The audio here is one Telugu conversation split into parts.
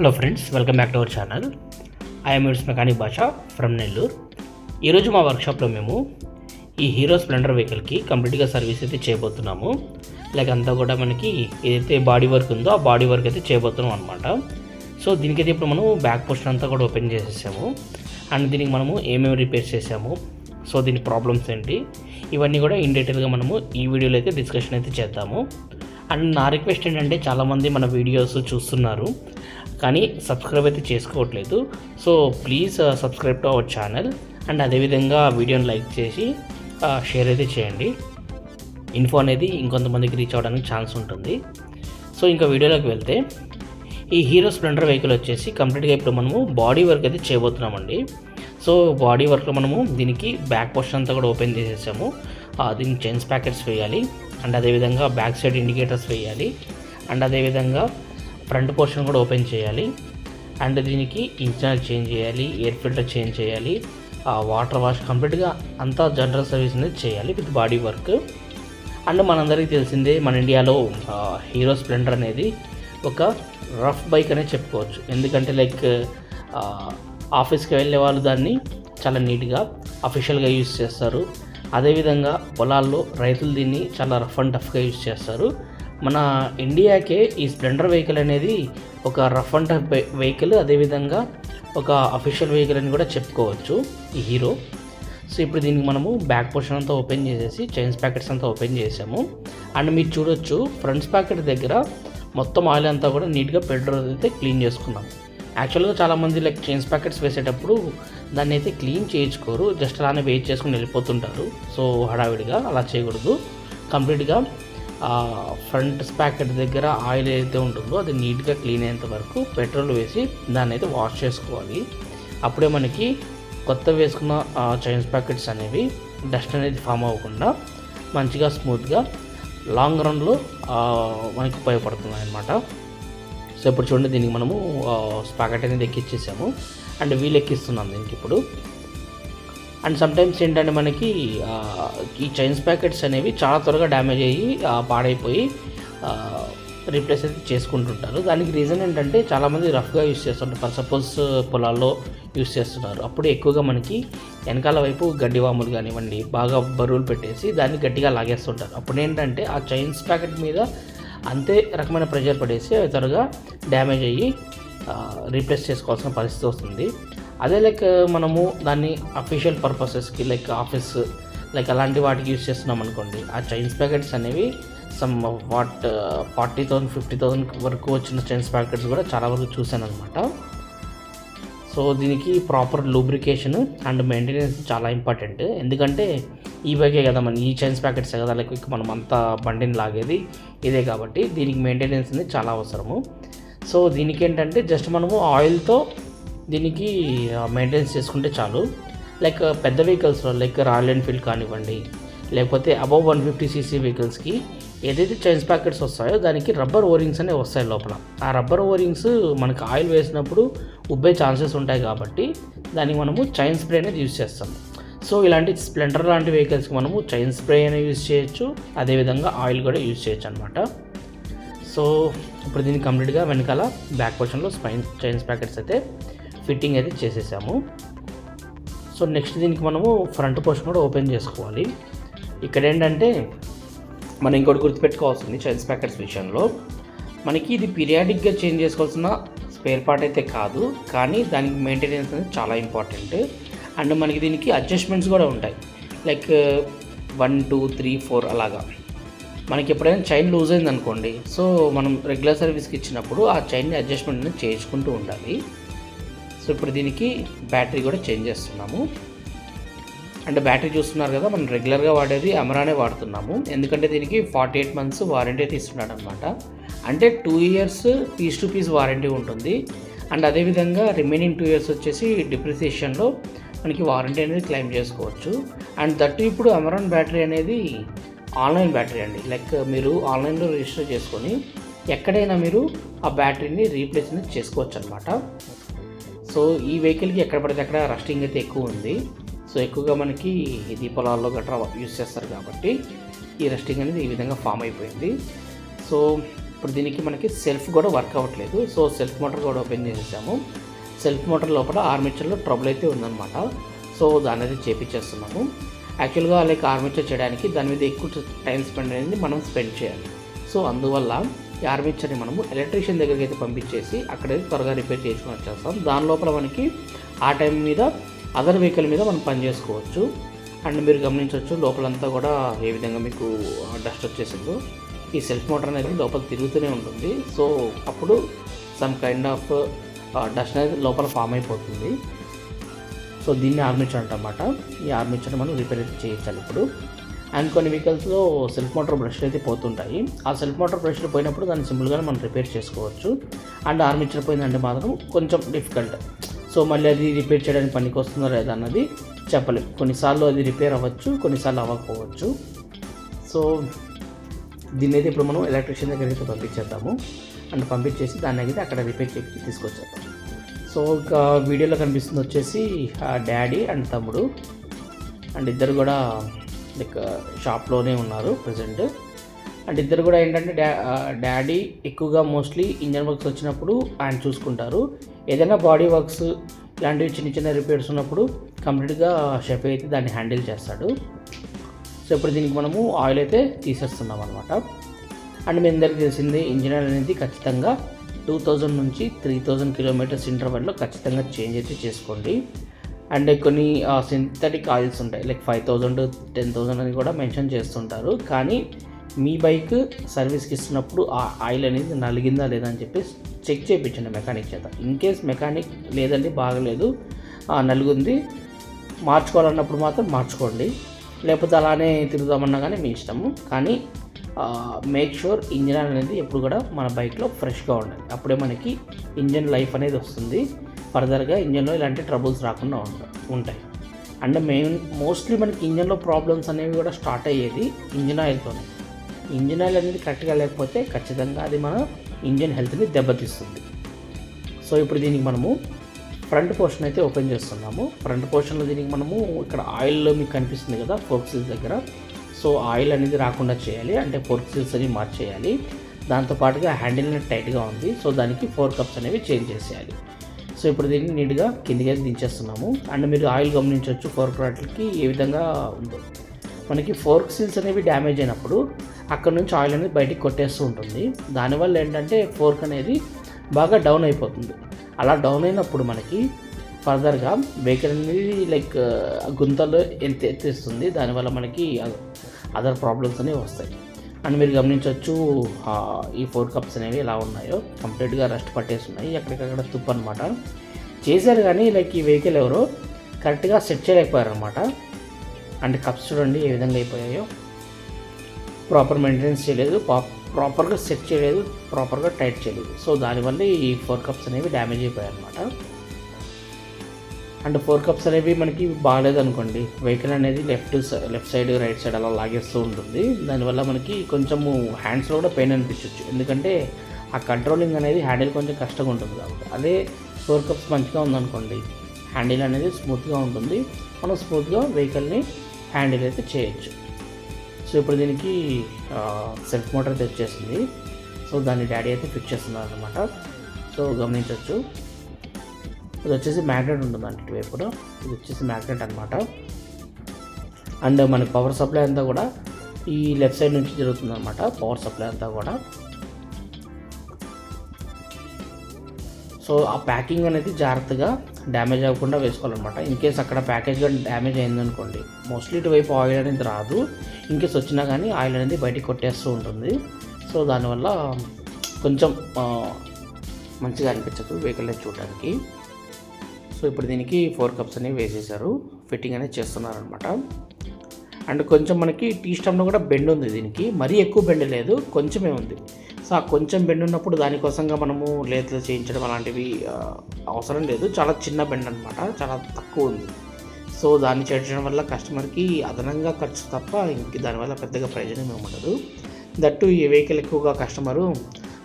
Hello friends welcome back to our channel I'm yours mechanic Basha from Nellore ఈరోజు మా వర్క్షాప్లో మేము ఈ హీరో స్ప్లెండర్ వెహికల్కి కంప్లీట్గా సర్వీస్ అయితే చేయబోతున్నాము. లైక్ అంతా కూడా మనకి ఏదైతే బాడీ వర్క్ ఉందో ఆ బాడీ వర్క్ అయితే చేయబోతున్నాం అనమాట సో దీనికైతే ఇప్పుడు మనం బ్యాక్ పోర్షన్ అంతా కూడా ఓపెన్ చేసేసాము. అండ్ దీనికి మనము ఏమేమి రిపేర్ చేసాము. సో దీని ప్రాబ్లమ్స్ ఏంటి? ఇవన్నీ కూడా ఇన్ డీటెయిల్గా మనము ఈ వీడియోలో అయితే డిస్కషన్ అయితే చేద్దాము. అండ్ నా రిక్వెస్ట్ ఏంటంటే చాలామంది మన వీడియోస్ చూస్తున్నారు కానీ సబ్స్క్రైబ్ అయితే చేసుకోవట్లేదు. So please uh, subscribe to our channel and అదేవిధంగా వీడియోని లైక్ చేసి uh, షేర్ అయితే చేయండి. ఇన్ఫో అనేది ఇంకొంతమందికి రీచ్ అవ్వడానికి ఛాన్స్ ఉంటుంది. సో ఇంకా వీడియోలోకి వెళ్తే ఈ హీరో స్ప్లెండర్ వెహికల్ వచ్చేసి కంప్లీట్గా ఇప్పుడు మనము బాడీ వర్క్ అయితే చేయబోతున్నామండి. సో బాడీ వర్క్లో మనము దీనికి బ్యాక్ పోర్షన్ అంతా కూడా ఓపెన్ చేసేసాము. దీనికి చైన్స్ ప్యాకెట్స్ వేయాలి. అండ్ అదేవిధంగా బ్యాక్ సైడ్ ఇండికేటర్స్ వేయాలి. అండ్ అదేవిధంగా ఫ్రంట్ పోర్షన్ కూడా ఓపెన్ చేయాలి. అండ్ దీనికి ఇంజనల్ చేంజ్ చేయాలి ఎయిర్ ఫిల్టర్ చేంజ్ చేయాలి వాటర్ వాష్ కంప్లీట్గా అంతా జనరల్ సర్వీస్ అనేది చేయాలి విత్ బాడీ వర్క్. అండ్ మనందరికీ తెలిసిందే మన ఇండియాలో హీరో స్ప్లెండర్ అనేది ఒక రఫ్ బైక్ అనే చెప్పుకోవచ్చు. ఎందుకంటే లైక్ ఆఫీస్కి వెళ్ళే వాళ్ళు దాన్ని చాలా నీట్గా అఫీషియల్గా యూజ్ చేస్తారు. అదేవిధంగా పొలాల్లో రైతులు దీన్ని చాలా రఫ్ అండ్ టఫ్గా యూజ్ చేస్తారు. మన ఇండియాకే ఈ స్ప్లెండర్ వెహికల్ అనేది ఒక రఫ్ అండ్ టఫ్ వెహికల్ అదేవిధంగా ఒక అఫీషియల్ వెహికల్ అని కూడా చెప్పుకోవచ్చు ఈ హీరో. సో ఇప్పుడు దీనికి మనము బ్యాక్ పోర్షన్ అంతా ఓపెన్ చేసేసి చైన్స్ ప్యాకెట్స్ అంతా ఓపెన్ చేసాము. అండ్ మీరు చూడొచ్చు ఫ్రంట్స్ ప్యాకెట్ దగ్గర మొత్తం ఆయిల్ అంతా కూడా నీట్గా పెట్రోల్ అయితే క్లీన్ చేసుకున్నాం. యాక్చువల్గా చాలామంది లైక్ చైన్స్ ప్యాకెట్స్ వేసేటప్పుడు దాన్ని అయితే క్లీన్ చేయించుకోరు. జస్ట్ అలానే వెయిట్ చేసుకుని వెళ్ళిపోతుంటారు. సో హడావిడిగా అలా చేయకూడదు. కంప్లీట్గా ఫ్రంట్ ప్యాకెట్ దగ్గర ఆయిల్ ఏదైతే ఉంటుందో అది నీట్గా క్లీన్ అయ్యేంత వరకు పెట్రోల్ వేసి దాన్ని అయితే వాష్ చేసుకోవాలి. అప్పుడే మనకి కొత్త వేసుకున్న చైన్స్ ప్యాకెట్స్ అనేవి డస్ట్ అనేది ఫామ్ అవ్వకుండా మంచిగా స్మూత్గా లాంగ్ రన్లో మనకి ఉపయోగపడుతుంది అనమాట సో ఇప్పుడు చూడండి దీనికి మనము స్పాకెట్ అనేది ఎక్కిచ్చేసాము. అండ్ వీల్ ఎక్కిస్తున్నాం దీనికి ఇప్పుడు. అండ్ సమ్టైమ్స్ ఏంటంటే మనకి ఈ చైన్స్ ప్యాకెట్స్ అనేవి చాలా త్వరగా డ్యామేజ్ అయ్యి పాడైపోయి రీప్లేస్ అయితే చేసుకుంటుంటారు. దానికి రీజన్ ఏంటంటే చాలామంది రఫ్గా యూస్ చేస్తుంటారు. ఫర్ సపోజ్ పొలాల్లో యూస్ చేస్తున్నారు. అప్పుడు ఎక్కువగా మనకి వెనకాల వైపు గడ్డి వాములు కానివ్వండి బాగా బరువులు పెట్టేసి దాన్ని గట్టిగా లాగేస్తుంటారు. అప్పుడు ఏంటంటే ఆ చైన్స్ ప్యాకెట్ మీద అంతే రకమైన ప్రెషర్ పడేసి అవి త్వరగా డ్యామేజ్ అయ్యి రీప్లేస్ చేసుకోవాల్సిన పరిస్థితి వస్తుంది. అదే లైక్ మనము దాన్ని అఫీషియల్ పర్పసెస్కి లైక్ ఆఫీస్ లైక్ అలాంటి వాటికి యూస్ చేస్తున్నాం అనుకోండి. ఆ చైన్స్ ప్యాకెట్స్ అనేవి some what forty thousand fifty thousand వరకు వచ్చిన చైన్స్ ప్యాకెట్స్ కూడా చాలా వరకు చూశాను అనమాట సో దీనికి ప్రాపర్ లూబ్రికేషన్ అండ్ మెయింటెనెన్స్ చాలా ఇంపార్టెంట్ ఎందుకంటే ఈ బైకే కదా మన ఈ చైన్స్ ప్యాకెట్స్ కదా లైక్ మనం అంతా బండిని లాగేది ఇదే కాబట్టి దీనికి మెయింటెనెన్స్ అనేది చాలా అవసరము. సో దీనికి ఏంటంటే జస్ట్ మనము ఆయిల్తో దీనికి మెయింటెనెన్స్ చేసుకుంటే చాలు. లైక్ పెద్ద వెహికల్స్లో లైక్ రాయల్ ఎన్ఫీల్డ్ కానివ్వండి లేకపోతే అబవ్ వన్ ఫిఫ్టీ సీసీ వెహికల్స్కి ఏదైతే చైన్స్ ప్యాకెట్స్ వస్తాయో దానికి రబ్బర్ ఓరింగ్స్ అనేవి వస్తాయి లోపల. ఆ రబ్బర్ ఓరింగ్స్ మనకి ఆయిల్ వేసినప్పుడు ఉబ్బే ఛాన్సెస్ ఉంటాయి కాబట్టి దానికి మనము చైన్ స్ప్రే అనేది యూజ్ చేస్తాము సో ఇలాంటి స్ప్లెండర్ లాంటి వెహికల్స్కి మనము చైన్ స్ప్రే అనేది యూజ్ చేయొచ్చు అదేవిధంగా ఆయిల్ కూడా యూజ్ చేయొచ్చు అనమాట సో ఇప్పుడు దీన్ని కంప్లీట్గా వెనకాల బ్యాక్ పోర్షన్లో స్పైన్ చైన్స్ ప్యాకెట్స్ అయితే ఫిట్టింగ్ అయితే చేసేసాము. సో నెక్స్ట్ దీనికి మనము ఫ్రంట్ పోర్షన్ కూడా ఓపెన్ చేసుకోవాలి. ఇక్కడ ఏంటంటే మనం ఇంకోటి గుర్తుపెట్టుకోవాల్సింది చైన్స్ ప్యాకెట్స్ విషయంలో. మనకి ఇది పీరియాడిక్గా చేంజ్ చేసుకోవాల్సిన స్పేర్ పార్ట్ అయితే కాదు కానీ దానికి మెయింటెనెన్స్ అనేది చాలా ఇంపార్టెంట్. అండ్ మనకి దీనికి అడ్జస్ట్మెంట్స్ కూడా ఉంటాయి. Like one two three four అలాగా. మనకి ఎప్పుడైనా చైన్ లూజ్ అయింది అనుకోండి సో మనం రెగ్యులర్ సర్వీస్కి ఇచ్చినప్పుడు ఆ చైన్ని అడ్జస్ట్మెంట్ అనేది చేసుకుంటూ ఉండాలి. సో ఇప్పుడు దీనికి బ్యాటరీ కూడా చేంజ్ చేస్తున్నాము. అంటే బ్యాటరీ చూస్తున్నారు కదా మనం రెగ్యులర్గా వాడేది అమరానే వాడుతున్నాము. ఎందుకంటే దీనికి ఫార్టీ ఎయిట్ మంత్స్ వారంటీ అయితే ఇస్తున్నాడు అనమాట అంటే two years piece to piece warranty ఉంటుంది. అండ్ అదేవిధంగా రిమైనింగ్ టూ ఇయర్స్ వచ్చేసి డిప్రిసియేషన్లో మనకి వారంటీ అనేది క్లెయిమ్ చేసుకోవచ్చు. అండ్ దట్ ఇప్పుడు అమరాన్ బ్యాటరీ అనేది ఆన్లైన్ బ్యాటరీ అండి. లైక్ మీరు ఆన్లైన్లో రిజిస్టర్ చేసుకొని ఎక్కడైనా మీరు ఆ బ్యాటరీని రీప్లేస్ అనేది చేసుకోవచ్చు అనమాట సో ఈ వెహికల్కి ఎక్కడ పడితే అక్కడ రస్టింగ్ అయితే ఎక్కువ ఉంది. సో ఎక్కువగా మనకి ఇది పొలాల్లో గట్రా యూస్ చేస్తారు కాబట్టి ఈ రస్టింగ్ అనేది ఈ విధంగా ఫామ్ అయిపోయింది. సో ఇప్పుడు దీనికి మనకి సెల్ఫ్ కూడా వర్క్ అవ్వట్లేదు. సో సెల్ఫ్ మోటార్ కూడా ఓపెన్ చేసేసాము. సెల్ఫ్ మోటార్ లోపల ఆర్మేచర్లో ట్రబుల్ అయితే ఉందన్నమాట. సో దాని అయితే చేపించేస్తున్నాము యాక్చువల్గా లైక్ ఆర్మేచర్ చేయడానికి దాని మీద ఎక్కువ టైం స్పెండ్ అనేది మనం స్పెండ్ చేయాలి. సో అందువల్ల ఈ ఆర్మేచర్ని మనము ఎలక్ట్రీషియన్ దగ్గరికి అయితే పంపించేసి అక్కడైతే త్వరగా రిపేర్ చేసుకుని వచ్చేస్తాం. దాని లోపల మనకి ఆ టైం మీద అదర్ వెహికల్ మీద మనం పని చేసుకోవచ్చు. అండ్ మీరు గమనించవచ్చు లోపలంతా కూడా ఏ విధంగా మీకు డస్ట్ వచ్చేసిందో. ఈ సెల్ఫ్ మోటార్ అనేది లోపల తిరుగుతూనే ఉంటుంది. సో అప్పుడు సమ్ కైండ్ ఆఫ్ డస్ట్ అనేది లోపల ఫామ్ అయిపోతుంది. సో దీన్ని ఆర్మిచర్ అంటమాట ఈ ఆర్మిచర్ మనం రిపేర్ అయితే చేయించాలి ఇప్పుడు. అండ్ కొన్ని వెహికల్స్లో సెల్ఫ్ మోటార్ బ్రష్లు అయితే పోతుంటాయి. ఆ సెల్ఫ్ మోటార్ బ్రష్లు పోయినప్పుడు దాన్ని సింపుల్గానే మనం రిపేర్ చేసుకోవచ్చు. అండ్ ఆర్మిచర్ పోయిందంటే మాత్రం కొంచెం డిఫికల్ట్ సో మళ్ళీ అది రిపేర్ చేయడానికి పనికి వస్తుందో లేదా అన్నది చెప్పలేదు కొన్నిసార్లు అది రిపేర్ అవ్వచ్చు కొన్నిసార్లు అవ్వకపోవచ్చు. సో దీన్ని అయితే ఇప్పుడు మనం ఎలక్ట్రీషియన్ దగ్గరికి అయితే పంపించేద్దాము. అండ్ పంపించేసి దాన్ని అయితే అక్కడ రిపేర్ చేసి తీసుకొచ్చారు. సో ఒక వీడియోలో కనిపిస్తుంది వచ్చేసి డాడీ అండ్ తమ్ముడు అండ్ ఇద్దరు కూడా లైక్ షాప్లోనే ఉన్నారు ప్రజెంట్. అండ్ ఇద్దరు కూడా ఏంటంటే డా డాడీ ఎక్కువగా మోస్ట్లీ ఇంజన్ వర్క్స్ వచ్చినప్పుడు ఆయన చూసుకుంటారు. ఏదైనా బాడీ వర్క్స్ ఇలాంటివి చిన్న చిన్న రిపేర్స్ ఉన్నప్పుడు కంప్లీట్గా షెఫ్ అయితే దాన్ని హ్యాండిల్ చేస్తాడు. సో ఇప్పుడు దీనికి మనము ఆయిల్ అయితే తీసేస్తున్నాం అనమాట అండ్ మీ అందరికీ తెలిసింది ఇంజనీర్ అనేది ఖచ్చితంగా టూ థౌజండ్ నుంచి త్రీ థౌజండ్ కిలోమీటర్స్ ఇంటర్వెల్లో ఖచ్చితంగా చేంజ్ అయితే చేసుకోండి. అండ్ కొన్ని సింథటిక్ ఆయిల్స్ ఉంటాయి like five thousand ten thousand అని కూడా మెన్షన్ చేస్తుంటారు. కానీ మీ బైక్ సర్వీస్కి ఇస్తున్నప్పుడు ఆ ఆయిల్ అనేది నలిగిందా లేదా అని చెప్పి చెక్ చేయించండి మెకానిక్ చేత. ఇన్ కేస్ మెకానిక్ లేదండి బాగలేదు నలుగుంది మార్చుకోవాలన్నప్పుడు మాత్రం మార్చుకోండి. లేకపోతే అలానే తిరుగుదామన్నా కానీ మీ ఇష్టము. కానీ మేక్ షూర్ ఇంజిన్ ఆయిల్ అనేది ఎప్పుడు కూడా మన బైక్లో ఫ్రెష్గా ఉండాలి. అప్పుడే మనకి ఇంజన్ లైఫ్ అనేది వస్తుంది. ఫర్దర్గా ఇంజన్లో ఇలాంటి ట్రబుల్స్ రాకుండా ఉంటాయి. అండ్ మెయిన్ మోస్ట్లీ మనకి ఇంజన్లో ప్రాబ్లమ్స్ అనేవి కూడా స్టార్ట్ అయ్యేది ఇంజిన్ ఆయిల్తోనే. ఇంజిన్ ఆయిల్ అనేది కరెక్ట్గా లేకపోతే ఖచ్చితంగా అది మన ఇంజిన్ హెల్త్ని దెబ్బతీస్తుంది. సో ఇప్పుడు దీనికి మనము ఫ్రంట్ పోర్షన్ అయితే ఓపెన్ చేస్తున్నాము. ఫ్రంట్ పోర్షన్లో దీనికి మనము ఇక్కడ ఆయిల్లో మీకు కనిపిస్తుంది కదా ఫోర్క్ దగ్గర. సో ఆయిల్ అనేది రాకుండా చేయాలి. అంటే ఫోర్క్ సీల్స్ అని మార్చేయాలి. దాంతోపాటుగా హ్యాండిల్ అనేది టైట్గా ఉంది. సో దానికి ఫోర్ కప్స్ అనేవి చేంజ్ చేసేయాలి. సో ఇప్పుడు దీన్ని నీట్గా కిందికి దించేస్తున్నాము. అండ్ మీరు ఆయిల్ గమనించవచ్చు ఫోర్క్ రాట్లకి ఏ విధంగా ఉందో. మనకి ఫోర్క్ సీల్స్ అనేవి డ్యామేజ్ అయినప్పుడు అక్కడ నుంచి ఆయిల్ అనేది బయటికి కొట్టేస్తూ ఉంటుంది. దానివల్ల ఏంటంటే ఫోర్క్ అనేది బాగా డౌన్ అయిపోతుంది. అలా డౌన్ అయినప్పుడు మనకి ఫర్దర్గా వెహికల్ అనేది లైక్ గుంతలో ఎంత ఎత్తిస్తుంది. దానివల్ల మనకి అదర్ ప్రాబ్లమ్స్ అనేవి వస్తాయి. అండ్ మీరు గమనించవచ్చు ఈ ఫోర్ కప్స్ అనేవి ఎలా ఉన్నాయో. కంప్లీట్గా రస్ట్ పట్టేసి ఉన్నాయి ఎక్కడికక్కడ తుప్పు అనమాట చేశారు కానీ లైక్ ఈ వెహికల్ ఎవరో కరెక్ట్గా సెట్ చేయలేకపోయారు అనమాట అండ్ కప్స్ చూడండి ఏ విధంగా అయిపోయాయో. ప్రాపర్ మెయింటెనెన్స్ చేయలేదు. ప్రాపర్గా సెట్ చేయలేదు. ప్రాపర్గా టైట్ చేయలేదు. సో దానివల్ల ఈ ఫోర్ కప్స్ అనేవి డ్యామేజ్ అయిపోయాయి అనమాట అండ్ ఫోర్ కప్స్ అనేవి మనకి బాగాలేదు అనుకోండి వెహికల్ అనేది left left side right side అలా లాగేస్తూ ఉంటుంది. దానివల్ల మనకి కొంచెము హ్యాండ్స్లో కూడా పెయిన్ అనిపించవచ్చు ఎందుకంటే ఆ కంట్రోలింగ్ అనేది హ్యాండిల్ కొంచెం కష్టంగా ఉంటుంది కాబట్టి. అదే ఫోర్ కప్స్ మంచిగా ఉందనుకోండి. హ్యాండిల్ అనేది స్మూత్గా ఉంటుంది. మనం స్మూత్గా వెహికల్ని హ్యాండిల్ అయితే చేయొచ్చు. సో ఇప్పుడు దీనికి సెల్ఫ్ మోటార్ తెచ్చేసింది సో దాన్ని డాడీ అయితే ఫిక్స్ చేస్తున్నారు అనమాట సో గమనించవచ్చు ఇది వచ్చేసి మ్యాగ్నెట్ ఉంటుంది అంటే ఇటువైపున ఇది వచ్చేసి మ్యాగ్నెట్ అనమాట అండ్ మన పవర్ సప్లై అంతా కూడా ఈ లెఫ్ట్ సైడ్ నుంచి జరుగుతుంది అనమాట పవర్ సప్లై అంతా కూడా. సో ఆ ప్యాకింగ్ అనేది జాగ్రత్తగా డ్యామేజ్ అవ్వకుండా వేసుకోవాలన్నమాట. ఇన్ కేస్ అక్కడ ప్యాకేజ్ కానీ డ్యామేజ్ అయిందనుకోండి మోస్ట్లీ ఇటువైపు ఆయిల్ అనేది రాదు. ఇన్ కేస్ వచ్చినా కానీ ఆయిల్ అనేది బయటికి కొట్టేస్తూ ఉంటుంది. సో దానివల్ల కొంచెం మంచిగా అనిపించదు వెహికల్ చూడడానికి. సో ఇప్పుడు దీనికి ఫోర్ కప్స్ అనేవి వేసేసారు ఫిట్టింగ్ అనేది చేస్తున్నారనమాట అండ్ కొంచెం మనకి టీ స్టమ్లో కూడా బెండ్ ఉంది దీనికి. మరీ ఎక్కువ బెండ్ లేదు కొంచెమే ఉంది. సో ఆ కొంచెం బెండ్ ఉన్నప్పుడు దానికోసంగా మనము లేతలు చేయించడం అలాంటివి అవసరం లేదు. చాలా చిన్న బెండ్ అనమాట చాలా తక్కువ ఉంది. సో దాన్ని చేయించడం వల్ల కస్టమర్కి అదనంగా ఖర్చు తప్ప ఇంక దానివల్ల పెద్దగా ప్రయోజనం ఏమి ఉండదు. దట్టు ఈ వెహికల్ ఎక్కువగా కస్టమరు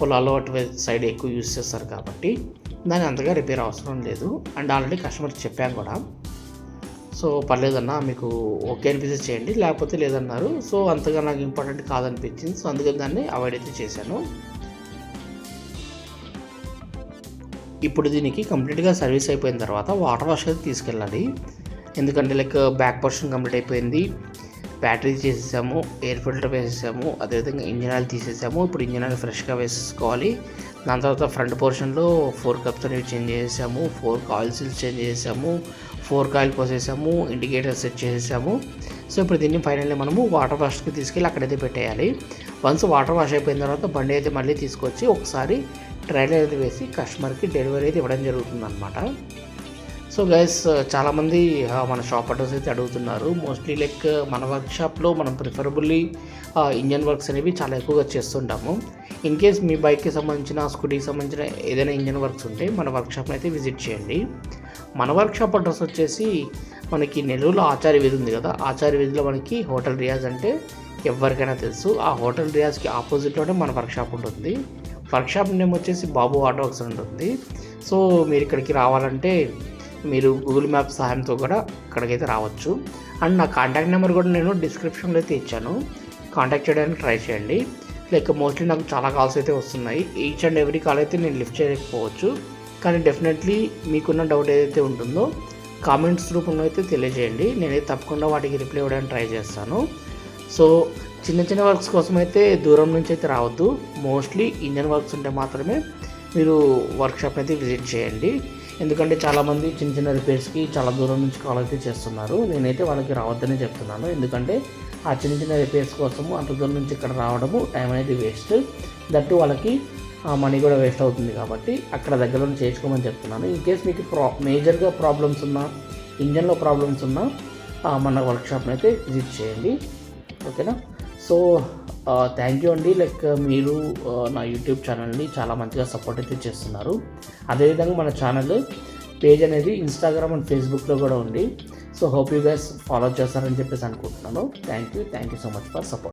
పొలాల్లో అటు సైడ్ ఎక్కువ యూస్ చేస్తారు కాబట్టి. దాని అంతగా రిపేర్ అవసరం లేదు. అండ్ ఆల్రెడీ కస్టమర్ చెప్పాను కూడా. సో పర్లేదన్నా మీకు ఓకే అనిపిస్తే చేయండి. లేకపోతే లేదన్నారు. సో అంతగా నాకు ఇంపార్టెంట్ కాదనిపించింది. సో అందుకని దాన్ని అవాయిడ్ అయితే చేశాను. ఇప్పుడు దీనికి కంప్లీట్గా సర్వీస్ అయిపోయిన తర్వాత వాటర్ వాష్ అయితే తీసుకెళ్ళాలి. ఎందుకంటే లైక్ బ్యాక్ పోర్షన్ కంప్లీట్ అయిపోయింది. బ్యాటరీ చేసేసాము ఎయిర్ ఫిల్టర్ వేసేసాము అదేవిధంగా ఇంజిన్ ఆయిల్ తీసేసాము. ఇప్పుడు ఇంజిన్ ఆయిల్ ఫ్రెష్గా వేసేసుకోవాలి. దాని తర్వాత ఫ్రంట్ పోర్షన్లో ఫోర్ కప్స్ అనేవి చేంజ్ చేసేసాము ఫోర్ కాయిల్స్ చేంజ్ చేసేసాము ఫోర్ కాయిల్ పోసేసాము ఇండికేటర్ సెట్ చేసేసాము. సో ఇప్పుడు దీన్ని ఫైనల్లీ మనము వాటర్ వాష్కి తీసుకెళ్ళి అక్కడైతే పెట్టేయాలి. వన్స్ వాటర్ వాష్ అయిపోయిన తర్వాత బండి అయితే మళ్ళీ తీసుకొచ్చి ఒకసారి ట్రైలర్ అయితే వేసి కస్టమర్కి డెలివరీ అయితే ఇవ్వడం జరుగుతుంది సో గైస్ uh, చాలామంది uh, మన షాప్ అడ్రస్ అయితే అడుగుతున్నారు. మోస్ట్లీ లైక్ uh, మన వర్క్షాప్లో మనం ప్రిఫరబుల్లీ ఇంజన్ వర్క్స్ అనేవి చాలా ఎక్కువగా చేస్తుంటాము. ఇన్ కేస్ మీ బైక్కి సంబంధించిన స్కూటీకి సంబంధించిన ఏదైనా ఇంజన్ వర్క్స్ ఉంటే మన వర్క్షాప్ని అయితే విజిట్ చేయండి. మన వర్క్షాప్ అడ్రస్ వచ్చేసి మనకి నెల్లూరులో ఆచార్య వీధి ఉంది కదా. ఆచార్య వీధిలో మనకి హోటల్ రియాజ్ అంటే ఎవరికైనా తెలుసు. ఆ హోటల్ రియాజ్కి ఆపోజిట్లోనే మన వర్క్షాప్ ఉంటుంది. వర్క్షాప్ నేమ్ వచ్చేసి బాబు ఆటో వర్క్స్ అని ఉంటుంది. సో మీరు ఇక్కడికి రావాలంటే మీరు గూగుల్ మ్యాప్ సహాయంతో కూడా ఇక్కడికైతే రావచ్చు. అండ్ నా కాంటాక్ట్ నెంబర్ కూడా నేను డిస్క్రిప్షన్లో అయితే ఇచ్చాను. కాంటాక్ట్ చేయడానికి ట్రై చేయండి. లైక్ మోస్ట్లీ నాకు చాలా కాల్స్ అయితే వస్తున్నాయి. ఈచ్ అండ్ ఎవ్రీ కాల్ అయితే నేను లిఫ్ట్ చేయలేకపోవచ్చు కానీ డెఫినెట్లీ మీకున్న డౌట్ ఏదైతే ఉంటుందో కామెంట్స్ రూపంలో అయితే తెలియజేయండి. నేనైతే తప్పకుండా వాటికి రిప్లై ఇవ్వడానికి ట్రై చేస్తాను. సో చిన్న చిన్న వర్క్స్ కోసం అయితే దూరం నుంచి అయితే రావద్దు. మోస్ట్లీ ఇంజన్ వర్క్స్ ఉంటే మాత్రమే మీరు వర్క్షాప్ అయితే విజిట్ చేయండి. ఎందుకంటే చాలామంది చిన్న చిన్న రిపేర్స్కి చాలా దూరం నుంచి కాల్ అయితే చేస్తున్నారు. నేనైతే వాళ్ళకి రావద్దనే చెప్తున్నాను. ఎందుకంటే ఆ చిన్న చిన్న రిపేర్స్ కోసము అంత దూరం నుంచి ఇక్కడ రావడము టైం అనేది వేస్ట్. దట్టు వాళ్ళకి మనీ కూడా వేస్ట్ అవుతుంది కాబట్టి అక్కడ దగ్గరలో చేర్చుకోమని చెప్తున్నాను. ఇన్ కేస్ మీకు ప్రా మేజర్గా ప్రాబ్లమ్స్ ఉన్నా ఇంజన్లో ప్రాబ్లమ్స్ ఉన్నా మన వర్క్షాప్ని అయితే విజిట్ చేయండి. ఓకేనా? సో థ్యాంక్ యూ అండి. లైక్ మీరు నా యూట్యూబ్ ఛానల్ని చాలా మంచిగా సపోర్ట్ అయితే చేస్తున్నారు. అదేవిధంగా మన ఛానల్ పేజ్ అనేది ఇన్స్టాగ్రామ్ అండ్ ఫేస్బుక్లో కూడా ఉంది. So hope you guys follow చేస్తారని చెప్పేసి అనుకుంటున్నాను. Thank you thank you so much for support